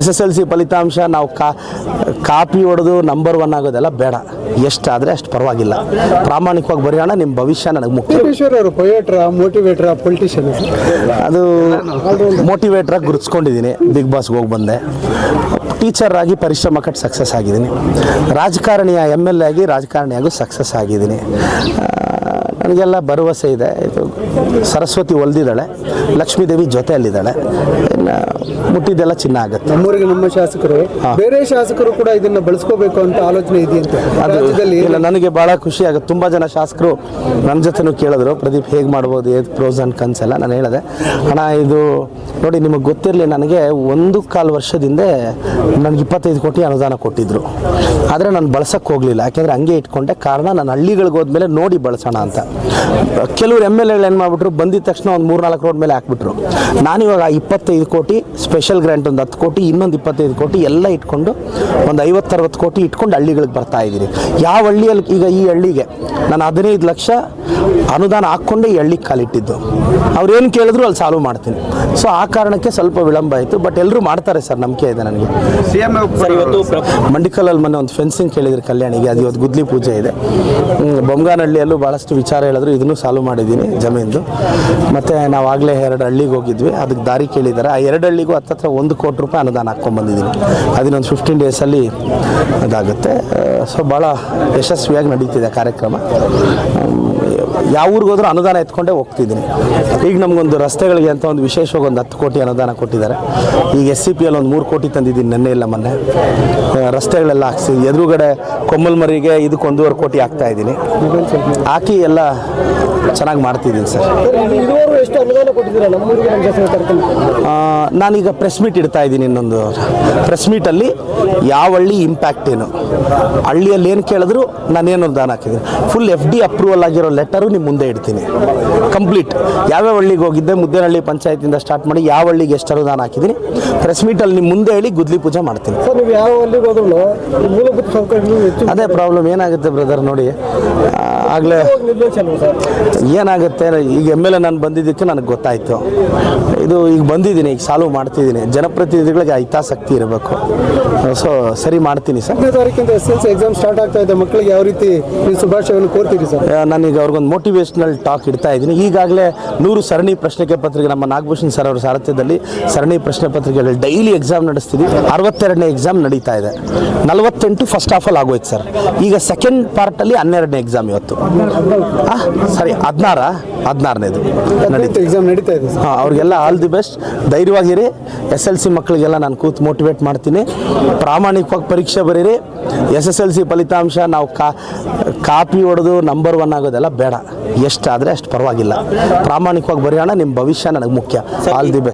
S S L C ಫಲಿತಾಂಶ ನಾವು ಕಾ ಕಾಪಿ ಹೊಡೆದು ನಂಬರ್ ಒನ್ ಆಗೋದೆಲ್ಲ ಬೇಡ. ಎಷ್ಟಾದರೆ ಅಷ್ಟು ಪರವಾಗಿಲ್ಲ. ಪ್ರಾಮಾಣಿಕವಾಗಿ ಬರೆಯೋಣ ನಿಮ್ಮ ಭವಿಷ್ಯ ನನಗೆ ಮುಖ್ಯ. ಅವರು ಪೊಯೇಟ್ರ ಮೋಟಿವೇಟ್ರ ಪೊಲಿಟಿಷಿಯನ್ ಅದು ಮೋಟಿವೇಟ್ರಾಗಿ ಗುರುತಿಸ್ಕೊಂಡಿದ್ದೀನಿ ಬಿಗ್ ಬಾಸ್ಗೆ ಹೋಗಿ ಬಂದೆ. ಟೀಚರ್ ಆಗಿ ಪರಿಶ್ರಮ ಕಟ್ಟು ಸಕ್ಸಸ್ ಆಗಿದ್ದೀನಿ ರಾಜಕಾರಣಿಯ ಎಂ ಎಲ್ ಎ ಆಗಿ ರಾಜಕಾರಣಿಯಾಗೂ ಸಕ್ಸಸ್ ಆಗಿದ್ದೀನಿ ನನಗೆಲ್ಲ ಭರವಸೆ ಇದೆ. ಇದು ಸರಸ್ವತಿ ಒಲ್ದಿದ್ದಾಳೆ ಲಕ್ಷ್ಮೀದೇವಿ ಜೊತೆಯಲ್ಲಿದ್ದಾಳೆ. ಇನ್ನು ಮುಟ್ಟಿದ್ದೆಲ್ಲ ಚಿನ್ನ ಆಗುತ್ತೆ. ನಮ್ಮೂರಿಗೆ ನಮ್ಮ ಶಾಸಕರು ಬೇರೆ ಶಾಸಕರು ಕೂಡ ಇದನ್ನು ಬಳಸ್ಕೋಬೇಕು ಅಂತ ಆಲೋಚನೆ ಇದೆಯಂತೆ ರಾಜ್ಯದಲ್ಲಿ ಇಲ್ಲ ನನಗೆ ಭಾಳ ಖುಷಿ ಆಗುತ್ತೆ. ತುಂಬ ಜನ ಶಾಸಕರು ನನ್ನ ಜೊತೆನೂ ಕೇಳಿದ್ರು ಪ್ರದೀಪ್ ಹೇಗೆ ಮಾಡ್ಬೋದು ಏದು ಪ್ರೋಸ್ ಆ್ಯಂಡ್ ಕನ್ಸ್ ಎಲ್ಲ ನಾನು ಹೇಳಿದೆ. ಅಣ್ಣ ಇದು ನೋಡಿ, ನಿಮಗೆ ಗೊತ್ತಿರಲಿ, ನನಗೆ ಒಂದು ಕಾಲು ವರ್ಷದಿಂದ ನನಗೆ ಇಪ್ಪತ್ತೈದು ಕೋಟಿ ಅನುದಾನ ಕೊಟ್ಟಿದ್ದರು ಆದರೆ ನಾನು ಬಳಸೋಕ್ಕೆ ಹೋಗಲಿಲ್ಲ. ಯಾಕೆಂದರೆ ಹಂಗೆ ಇಟ್ಕೊಂಡೆ. ಕಾರಣ ನಾನು ಹಳ್ಳಿಗಳಿಗೆ ಹೋದ್ಮೇಲೆ ನೋಡಿ ಬಳಸೋಣ ಅಂತ. ಕೆಲವರು ಎಂ ಎಲ್ ಎಗಳು ಏನು ಮಾಡಿಬಿಟ್ರು? ಬಂದಿದ ತಕ್ಷಣ ಒಂದು ಮೂರು ನಾಲ್ಕು ರೋಡ್ ಮೇಲೆ ಹಾಕ್ಬಿಟ್ರು. ನಾನಿವಾಗ ಆ ಇಪ್ಪತ್ತೈದು ಕೋಟಿ ಸ್ಪೆಷಲ್ ಗ್ರ್ಯಾಂಟ್ ಒಂದು ಹತ್ತು ಕೋಟಿ, ಇನ್ನೊಂದು ಇಪ್ಪತ್ತೈದು ಕೋಟಿ ಎಲ್ಲ ಇಟ್ಕೊಂಡು ಒಂದು ಐವತ್ತರವತ್ತು ಕೋಟಿ ಇಟ್ಕೊಂಡು ಹಳ್ಳಿಗಳಿಗೆ ಬರ್ತಾ ಇದ್ದೀನಿ. ಯಾವ ಹಳ್ಳಿಯಲ್ಲಿ, ಈಗ ಈ ಹಳ್ಳಿಗೆ ನಾನು ಹದಿನೈದು ಲಕ್ಷ ಅನುದಾನ ಹಾಕ್ಕೊಂಡೇ ಈ ಹಳ್ಳಿಗೆ ಕಾಲಿಟ್ಟಿದ್ದು. ಅವ್ರು ಏನು ಕೇಳಿದ್ರು ಅಲ್ಲಿ ಸಾಲ್ವ್ ಮಾಡ್ತೀನಿ. ಸೊ ಆ ಕಾರಣಕ್ಕೆ ಸ್ವಲ್ಪ ವಿಳಂಬ ಆಯಿತು ಬಟ್ ಎಲ್ಲರೂ ಮಾಡ್ತಾರೆ ಸರ್ ನಂಬಿಕೆ ಇದೆ ನನಗೆ. ಸರ್ ಇವತ್ತು ಮಂಡಿಕಲಲ್ಲಿ ಮೊನ್ನೆ ಒಂದು ಫೆನ್ಸಿಂಗ್ ಕೇಳಿದ್ರು ಕಲ್ಯಾಣಿಗೆ ಅದು ಇವತ್ತು ಗುದ್ಲಿ ಪೂಜೆ ಇದೆ. ಬೊಮ್ಮಗಾನಹಳ್ಳಿಯಲ್ಲೂ ಬೊಮ್ಗಾನಹಳ್ಳಿಯಲ್ಲೂ ಭಾಳಷ್ಟು ವಿಚಾರ ಹೇಳಿದ್ರು ಇದನ್ನು ಸಾಲ್ವ್ ಮಾಡಿದ್ದೀನಿ ಜಮೀನ್ದು. ಮತ್ತು ನಾವು ಆಗಲೇ ಎರಡು ಹಳ್ಳಿಗೆ ಹೋಗಿದ್ವಿ ಅದಕ್ಕೆ ದಾರಿ ಕೇಳಿದ್ದಾರೆ. ಆ ಎರಡು ಹಳ್ಳಿಗೂ ಹತ್ತತ್ರ ಒಂದು ಕೋಟಿ ರೂಪಾಯಿ ಅನುದಾನ ಹಾಕ್ಕೊಂಡ್ಬಂದಿದ್ದೀನಿ ಅದನ್ನೊಂದು ಫಿಫ್ಟೀನ್ ಡೇಸಲ್ಲಿ ಅದಾಗುತ್ತೆ. ಸೊ ಭಾಳ ಯಶಸ್ವಿಯಾಗಿ ನಡೀತಿದೆ ಕಾರ್ಯಕ್ರಮ. ಯಾವ ಊರಿಗೆ ಹೋದ್ರೂ ಅನುದಾನ ಎತ್ಕೊಂಡೇ ಹೋಗ್ತಿದ್ದೀನಿ. ಈಗ ನಮಗೊಂದು ರಸ್ತೆಗಳಿಗೆ ಅಂತ ಒಂದು ವಿಶೇಷವಾಗಿ ಒಂದು ಹತ್ತು ಕೋಟಿ ಅನುದಾನ ಕೊಟ್ಟಿದ್ದಾರೆ. ಈಗ ಎಸ್ ಸಿ ಪಿ ಅಲ್ಲಿ ಒಂದು ಮೂರು ಕೋಟಿ ತಂದಿದ್ದೀನಿ ನೆನ್ನೆ ಇಲ್ಲ ಮೊನ್ನೆ. ರಸ್ತೆಗಳೆಲ್ಲ ಹಾಕ್ಸಿ, ಎದುರುಗಡೆ ಕೊಮ್ಮಲ್ಮರಿಗೆ ಇದಕ್ಕೆ ಒಂದೂವರೆ ಕೋಟಿ ಹಾಕ್ತಾ ಇದ್ದೀನಿ. ಹಾಕಿ ಎಲ್ಲ ಚೆನ್ನಾಗಿ ಮಾಡ್ತಿದ್ದೀನಿ ಸರ್. ನಾನೀಗ ಪ್ರೆಸ್ ಮೀಟ್ ಇಡ್ತಾ ಇದ್ದೀನಿ ಇನ್ನೊಂದು ಪ್ರೆಸ್ ಮೀಟಲ್ಲಿ ಯಾವ ಹಳ್ಳಿ ಇಂಪ್ಯಾಕ್ಟ್ ಏನು. ಹಳ್ಳಿಯಲ್ಲಿ ಏನು ಕೇಳಿದ್ರು ನಾನೇನು ಅನುದಾನ ಹಾಕಿದ್ದೀನಿ. ಫುಲ್ ಎಫ್ ಡಿ ಅಪ್ರೂವಲ್ ಆಗಿರೋ ಲೆಟರು ನಿಮ್ಮ ಮುಂದೆ ಇಡ್ತೀನಿ. ಕಂಪ್ಲೀಟ್ ಯಾವ್ಯಾವ ಹಳ್ಳಿಗೆ ಹೋಗಿದ್ದೆ ಮುದ್ದೇನಹಳ್ಳಿ ಪಂಚಾಯತಿಂದ ಸ್ಟಾರ್ಟ್ ಮಾಡಿ ಯಾವ ಹಳ್ಳಿಗೆ ಎಷ್ಟು ಅನುದಾನ ಹಾಕಿದ್ದೀನಿ. ಪ್ರೆಸ್ ಮೀಟಲ್ಲಿ ನಿಮ್ಮ ಮುಂದೆ ಹೇಳಿ ಗುದ್ಲಿ ಪೂಜೆ ಮಾಡ್ತೀನಿ. ಅದೇ ಪ್ರಾಬ್ಲಮ್ ಏನಾಗುತ್ತೆ ಬ್ರದರ್ ನೋಡಿ ಆಗಲೇ ಏನಾಗುತ್ತೆ? ಈಗ ಎಂ ಎಲ್ ಎ ನಾನು ಬಂದಿದ್ದಕ್ಕೆ ನನಗೆ ಗೊತ್ತಾಯಿತು. ಇದು ಈಗ ಬಂದಿದ್ದೀನಿ ಈಗ ಸಾಲ್ವ್ ಮಾಡ್ತಿದ್ದೀನಿ. ಜನಪ್ರತಿನಿಧಿಗಳಿಗೆ ಹಿತಾಸಕ್ತಿ ಇರಬೇಕು. ಸೊ ಸರಿ ಮಾಡ್ತೀನಿ ಸರ್. ತಾರೀಕಿಂದ S L C exam start ಆಗ್ತಾ ಇದೆ. ಮಕ್ಕಳಿಗೆ ಯಾವ ರೀತಿ ನೀವು ಶುಭಾಶಯವನ್ನು ಕೋರ್ತೀರಿ ಸರ್? ನಾನೀಗ ಅವ್ರಿಗೊಂದು ಮೋಟಿವೇಶ್ನಲ್ ಟಾಕ್ ಇಡ್ತಾ ಇದ್ದೀನಿ. ಈಗಾಗಲೇ ನೂರು ಸರಣಿ ಪ್ರಶ್ನೆ ಪತ್ರಿಕೆ ನಮ್ಮ ನಾಗಭೂಷಣ್ ಸರ್ ಅವರ ಸಾರಥ್ಯದಲ್ಲಿ ಸರಣಿ ಪ್ರಶ್ನೆ ಪತ್ರಿಕೆಗಳಲ್ಲಿ ಡೈಲಿ ಎಕ್ಸಾಮ್ ನಡೆಸ್ತೀವಿ ಅರವತ್ತೆರಡನೇ ಎಕ್ಸಾಮ್ ನಡೀತಾ ಇದೆ. ನಲವತ್ತೆಂಟು ಫಸ್ಟ್ ಆಫ್ ಆಲ್ ಆಗೋಯ್ತು ಸರ್. ಈಗ ಸೆಕೆಂಡ್ ಪಾರ್ಟಲ್ಲಿ ಹನ್ನೆರಡನೇ ಎಕ್ಸಾಮ್ ಇವತ್ತು. ಸರಿ ಹದಿನಾರ ಹದಿನಾರನೇದು. ನಡೀತಾ. ಎಕ್ಸಾಮ್ ನಡೀತಾ ಇದೆ. ಹಾಂ ಅವ್ರಿಗೆಲ್ಲ ಆಲ್ ದಿ ಬೆಸ್ಟ್ ಧೈರ್ಯವಾಗಿರಿ. ಎಸ್ ಎಲ್ ಸಿ ಮಕ್ಕಳಿಗೆಲ್ಲ ನಾನು ಕೂತು ಮೋಟಿವೇಟ್ ಮಾಡ್ತೀನಿ. ಪ್ರಾಮಾಣಿಕವಾಗಿ ಪರೀಕ್ಷೆ ಬರೀರಿ. ಎಸ್ ಎಸ್ ಎಲ್ ಸಿ ಫಲಿತಾಂಶ ನಾವು ಕಾ ಕಾಪಿ ಹೊಡೆದು ನಂಬರ್ ಒನ್ ಆಗೋದೆಲ್ಲ ಬೇಡ. ಎಷ್ಟಾದರೆ ಅಷ್ಟು ಪರವಾಗಿಲ್ಲ. ಪ್ರಾಮಾಣಿಕವಾಗಿ ಬರೆಯೋಣ ನಿಮ್ಮ ಭವಿಷ್ಯ ನನಗೆ ಮುಖ್ಯ. All the best